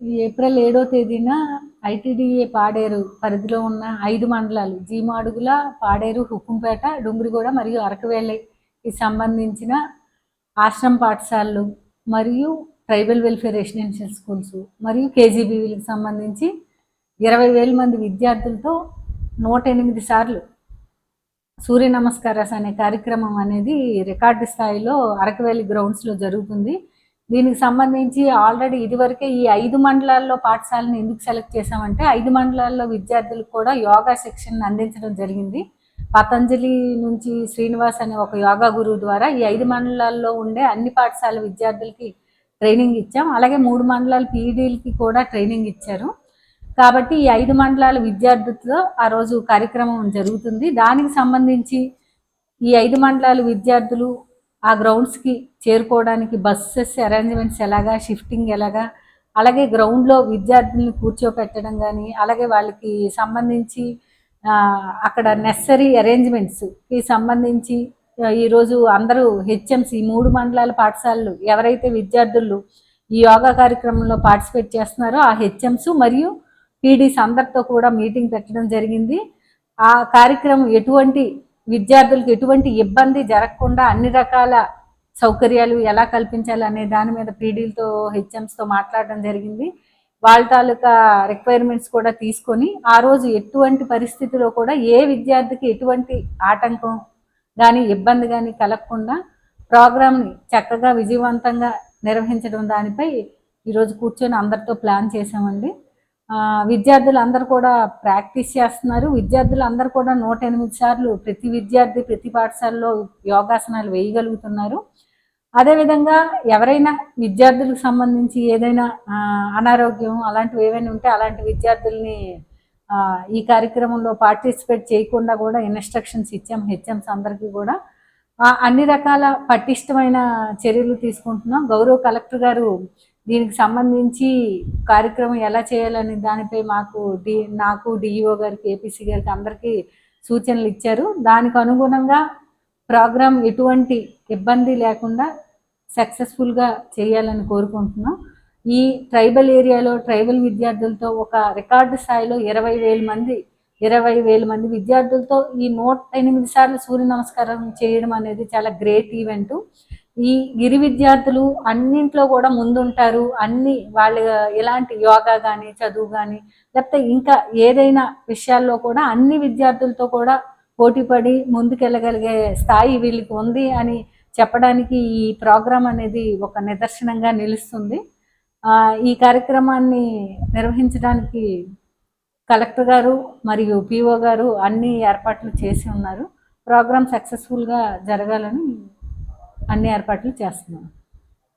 ఈ ఏప్రిల్ ఏడో తేదీన ఐటీడీఏ పాడేరు పరిధిలో ఉన్న ఐదు మండలాలు జీమాడుగుల పాడేరు హుకుంపేట డుంగురిగూడ మరియు అరకవేళ్ళకి సంబంధించిన ఆశ్రమ పాఠశాలలు మరియు ట్రైబల్ వెల్ఫేర్ రెసిడెన్షియల్ స్కూల్స్ మరియు కేజీబీవీలకు సంబంధించి ఇరవై వేల మంది విద్యార్థులతో నూట ఎనిమిది సార్లు సూర్య నమస్కారాస్ అనే కార్యక్రమం అనేది రికార్డు స్థాయిలో అరకవేలి గ్రౌండ్స్లో జరుగుతుంది. దీనికి సంబంధించి ఆల్రెడీ ఇదివరకే ఈ ఐదు మండలాల్లో పాఠశాలను ఎందుకు సెలెక్ట్ చేశామంటే ఐదు మండలాల్లో విద్యార్థులకు కూడా యోగా శిక్షణ అందించడం జరిగింది. పతంజలి నుంచి శ్రీనివాస్ అనే ఒక యోగా గురువు ద్వారా ఈ ఐదు మండలాల్లో ఉండే అన్ని పాఠశాల విద్యార్థులకి ట్రైనింగ్ ఇచ్చాం. అలాగే మూడు మండలాల పీఈడీలకి కూడా ట్రైనింగ్ ఇచ్చారు. కాబట్టి ఈ ఐదు మండలాల విద్యార్థులతో ఆ రోజు కార్యక్రమం జరుగుతుంది. దానికి సంబంధించి ఈ ఐదు మండలాల విద్యార్థులు ఆ గ్రౌండ్స్కి చేరుకోవడానికి బస్సెస్ అరేంజ్మెంట్స్ ఎలాగా షిఫ్టింగ్ ఎలాగా అలాగే గ్రౌండ్లో విద్యార్థుల్ని కూర్చోపెట్టడం కానీ అలాగే వాళ్ళకి సంబంధించి అక్కడ నెసరీ అరేంజ్మెంట్స్కి సంబంధించి ఈరోజు అందరూ హెచ్ఎంసి మూడు మండలాల పాఠశాలలు ఎవరైతే విద్యార్థులు ఈ యోగా కార్యక్రమంలో పార్టిసిపేట్ చేస్తున్నారో ఆ హెచ్ఎంస్ మరియు పీడీస్ అందరితో కూడా మీటింగ్ పెట్టడం జరిగింది. ఆ కార్యక్రమం ఎటువంటి విద్యార్థులకు ఎటువంటి ఇబ్బంది జరగకుండా అన్ని రకాల సౌకర్యాలు ఎలా కల్పించాలి అనే దాని మీద పీడీలతో హెచ్ఎంస్తో మాట్లాడడం జరిగింది. వాళ్ళ తాలూకా రిక్వైర్మెంట్స్ కూడా తీసుకొని ఆ రోజు ఎటువంటి పరిస్థితిలో కూడా ఏ విద్యార్థికి ఎటువంటి ఆటంకం కానీ ఇబ్బంది కానీ కలగకుండా ప్రోగ్రామ్ని చక్కగా విజయవంతంగా నిర్వహించడం దానిపై ఈరోజు కూర్చొని అందరితో ప్లాన్ చేసామండి విద్యార్థులు అందరు కూడా ప్రాక్టీస్ చేస్తున్నారు. విద్యార్థులు అందరు కూడా నూట ఎనిమిది సార్లు ప్రతి విద్యార్థి ప్రతి పాఠశాలలో యోగాసనాలు వేయగలుగుతున్నారు. అదేవిధంగా ఎవరైనా విద్యార్థులకు సంబంధించి ఏదైనా అనారోగ్యం అలాంటివి ఏవైనా ఉంటే అలాంటి విద్యార్థుల్ని ఈ కార్యక్రమంలో పార్టిసిపేట్ చేయకుండా కూడా ఇన్స్ట్రక్షన్స్ ఇచ్చాం హెచ్ఎంస్ అందరికీ కూడా. అన్ని రకాల పటిష్టమైన చర్యలు తీసుకుంటున్నాం. గౌరవ కలెక్టర్ గారు దీనికి సంబంధించి కార్యక్రమం ఎలా చేయాలని దానిపై మాకు డి నాకు డిఈఓ గారికి ఏపీసీ గారికి అందరికీ సూచనలు ఇచ్చారు. దానికి అనుగుణంగా ప్రోగ్రాం ఎటువంటి ఇబ్బంది లేకుండా సక్సెస్ఫుల్గా చేయాలని కోరుకుంటున్నాం. ఈ ట్రైబల్ ఏరియాలో ట్రైబల్ విద్యార్థులతో ఒక రికార్డు స్థాయిలో ఇరవై వేల మంది ఇరవై వేల మంది విద్యార్థులతో ఈ నూట ఎనిమిది సార్లు సూర్య నమస్కారం చేయడం అనేది చాలా గ్రేట్ ఈవెంట్. ఈ గిరి విద్యార్థులు అన్నింట్లో కూడా ముందుంటారు. అన్ని వాళ్ళు ఎలాంటి యోగా కానీ చదువు కానీ లేకపోతే ఇంకా ఏదైనా విషయాల్లో కూడా అన్ని విద్యార్థులతో కూడా పోటీపడి ముందుకెళ్ళగలిగే స్థాయి వీళ్ళకి ఉంది అని చెప్పడానికి ఈ ప్రోగ్రాం అనేది ఒక నిదర్శనంగా నిలుస్తుంది. ఈ కార్యక్రమాన్ని నిర్వహించడానికి కలెక్టర్ గారు మరియు పిఓ గారు అన్ని ఏర్పాట్లు చేసి ఉన్నారు. ప్రోగ్రామ్ సక్సెస్ఫుల్గా జరగాలని అన్ని ఏర్పాట్లు చేస్తున్నాం.